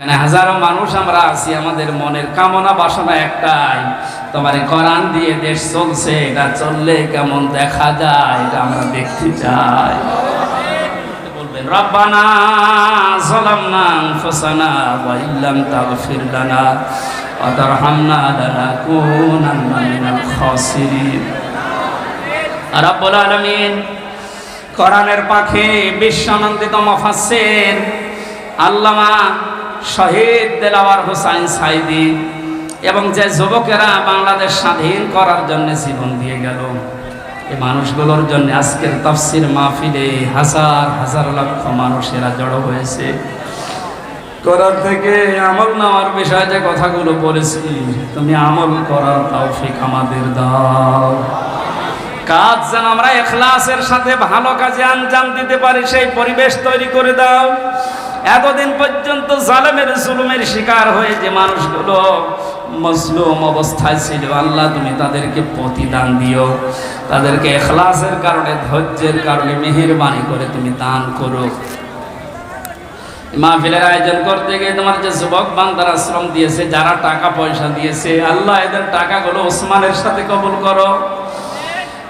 এখানে হাজারো মানুষ আমরা আছি, আমাদের মনের কামনা বাসনা একটাই, তোমার কোরআন দিয়ে দেশ চলছে, এটা চললে কেমন দেখা যায়, এটা আমরা দেখতে চাই। রব্বানা যালামনা আনফুসানা ওয়া ইল্লাম তাগফির লানা ওয়া তারহামনা কোরআনের পাখি বিশ্বনন্দিত মুফাসসির আল্লামা শহীদ দেলাওয়ার হোসাইন সাইদি এবং যে যুবকেরা বাংলাদেশ স্বাধীন করার জন্য জীবন দিয়ে গেল এই মানুষগুলোর জন্য আজকের তফসির মাহফিলে হাজার হাজার লক্ষ মানুষেরা জড়ো হয়েছে। করার থেকে আমল নেওয়ার বিষয়ে যে কথাগুলো বলেছি, তুমি আমল করার তৌফিক আমাদের দাও। কাজ যেন আমরা এখলাসের সাথে ভালো কাজে আঞ্জাম দিতে পারি, সেই পরিবেশ তৈরি করে দাও। এতদিন পর্যন্ত জালেমের জুলুমের শিকার হয়ে যে মানুষগুলো মজলুম অবস্থায় ছিল, আল্লাহ তুমি তাদেরকে প্রতিদান দিও। তাদেরকে এখলাসের কারণে, ধৈর্যের কারণে, মেহেরবানি করে তুমি দান করো। মাহফিলের আয়োজন করতে গিয়ে তোমার যে যুবক বান্দার আশ্রম দিয়েছে, যারা টাকা পয়সা দিয়েছে, আল্লাহ এদের টাকাগুলো ওসমানের সাথে কবুল করো।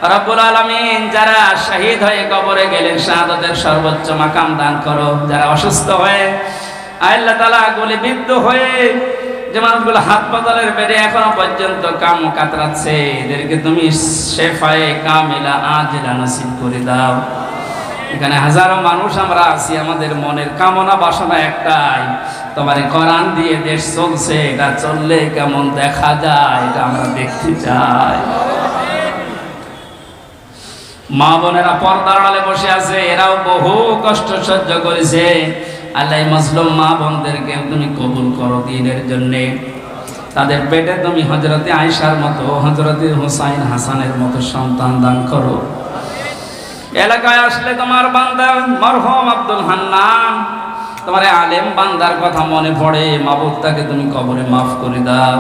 রব্বুল আলামিন, যারা শহীদ হয়ে কবরে গেলেন, শাহাদাতের সর্বোচ্চ মাকাম দান করো। যারা অসুস্থ হয়ে আল্লাহ তাআলা গুলিবিদ্ধ হয়ে যে মানুষগুলো হাত পাতালের বেড়ে এখনও পর্যন্ত কাম কাতরাচ্ছে, এদেরকে তুমি শেফায়ে কামিলা আজিলা নসিব করে দাও। এখানে হাজারো মানুষ আমরা আছি, আমাদের মনের কামনা বাসনা একটাই, তোমার এই কোরআন দিয়ে দেশ চলছে, এটা চললে কেমন দেখা যায়, এটা আমরা দেখতে চাই। মা বোনেরা পর্দার আড়ালে বসে আছে, এরাও বহু কষ্ট সহ্য করেছে। আল্লাহ মজলুম মা বোনদেরকে তুমি কবুল করো দিনের জন্যে। তাদের পেটে তুমি হজরতে আয়সার মতো হজরতে হুসাইন হাসানের মতো সন্তান দান করো। এলাকায় আসলে তোমার বান্দা মরহম আব্দুল হান্নান, তোমার আলেম বান্দার কথা মনে পড়ে মাবুদটাকে তুমি কবরে মাফ করে দাও।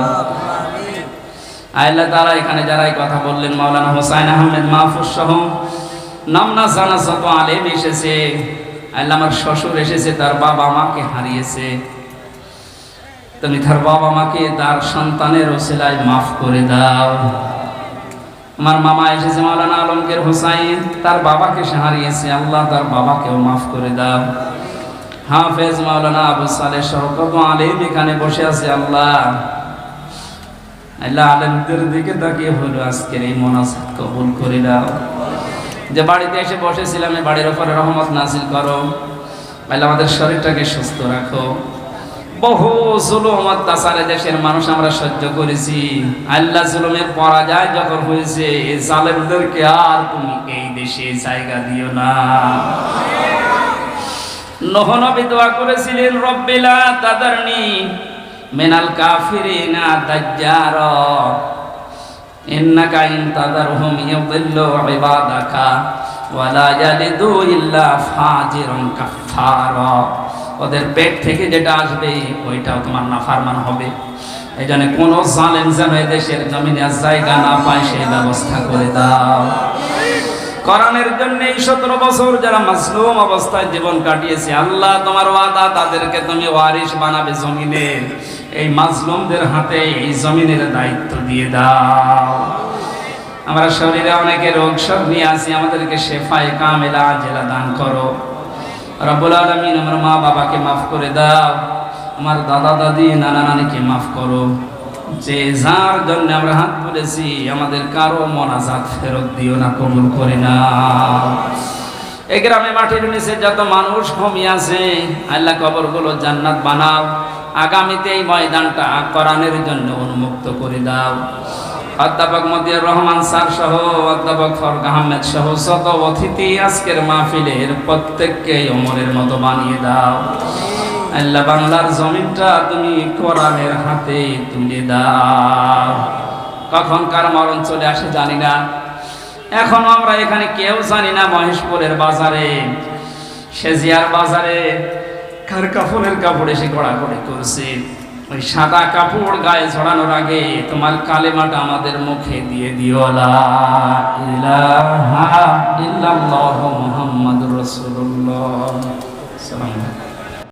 আল্লাহ তারা এখানে যারা এই কথা বললেন, মাওলানা হোসাইন আহমেদ মাহফুজ সহ নামনা জানা শত আলেম এসেছে আল্লাহ আমার শ্বশুর এসেছে, তার বাবা মাকে হারিয়েছে। তুমি তার বাবা মাকে, তার সন্তানের ওসিলায় মাফ করে দাও। আমার মামা এসেছে, মাওলানা আলমগীর হোসাইন, তার বাবাকে সে হারিয়েছে, আল্লাহ তার বাবাকেও মাফ করে দাও। হাফেজ মাওলানা আবু সালে সহ, কত আলেম এখানে বসে আছে, আল্লাহ। আল্লাহ আলেমদের দিকে তাকিয়ে আজকের এই কবুল দাও যে বাড়িতে এসে বসেছিলাম এই বাড়ির ওপরে রহমত নাজিল করো। আল্লাহ আমাদের শরীরটাকে সুস্থ রাখো। বহু দেশের মানুষ আমরা সহ্য করেছি। আল্লাহ জুলুমের পরাজয় যখন হয়েছে এই জালেমদেরকে আর তুমি এই দেশে জায়গা দিও না। নহ নবী দোয়া করেছিলেন, রব্বিলা তাদারনি মিনাল কাফিরিনা দাজ্জার। ওদের পেট থেকে যেটা আসবে, ওইটাও তোমার নাফারমান হবে। এই জন্য কোন জালেম যেন এই দেশের জমিনে জায়গা না পায়, সেই ব্যবস্থা করে দাও। কোরআনের জন্য এই সতেরো বছর যারা মাসলুম অবস্থায় জীবন কাটিয়েছে, আল্লাহ তোমার ওয়াদা, তাদেরকে তুমি ওয়ারিস বানাবে জমিনে। এই মাজলুমদের হাতে এই জমিনের দায়িত্ব দিয়ে দাও। আমরা শরীরে অনেকে রোগ সব নিয়ে আসি, আমাদেরকে শেফায় কামেলা, জেলা দান করো। রব্বুল আলমিন, আমার মা বাবাকে মাফ করে দাও। আমার দাদা দাদি নানা নানিকে মাফ করো। যে যার জন্য আমরা হাত তুলেছি, আমাদের কারও মনাজাত ফেরত দিও না, কবুল করে না। এই গ্রামে মাটির নিচে যত মানুষ ঘুমিয়ে আছে, আল্লাহ কবরগুলো জান্নাত বানাও। আগামীতে এই ময়দানটা কোরআনের জন্য উন্মুক্ত করে দাও। অধ্যাপক মদিয়ার রহমান স্যার সহ, অধ্যাপক ফরক আহমেদ সহ শত অতিথি আজকের মাহফিলের প্রত্যেককে অমরের মতো বানিয়ে দাও। আল্লাহ বাংলার জমিনটা তুমি কোরআনের হাতে তুলে দাও। কখন কার মরণ চলে আসে জানি না। এখনও আমরা এখানে কেউ জানি না মহেশপুরের বাজারে। সেজিয়ার বাজারে কার কাপড়ের কাপড় এসে গড়াগড়ি করছে। ওই সাদা কাপড় গায়ে ছড়ানোর আগে তোমার কালেমাটা আমাদের মুখে দিয়ে দিও। লা ইলাহা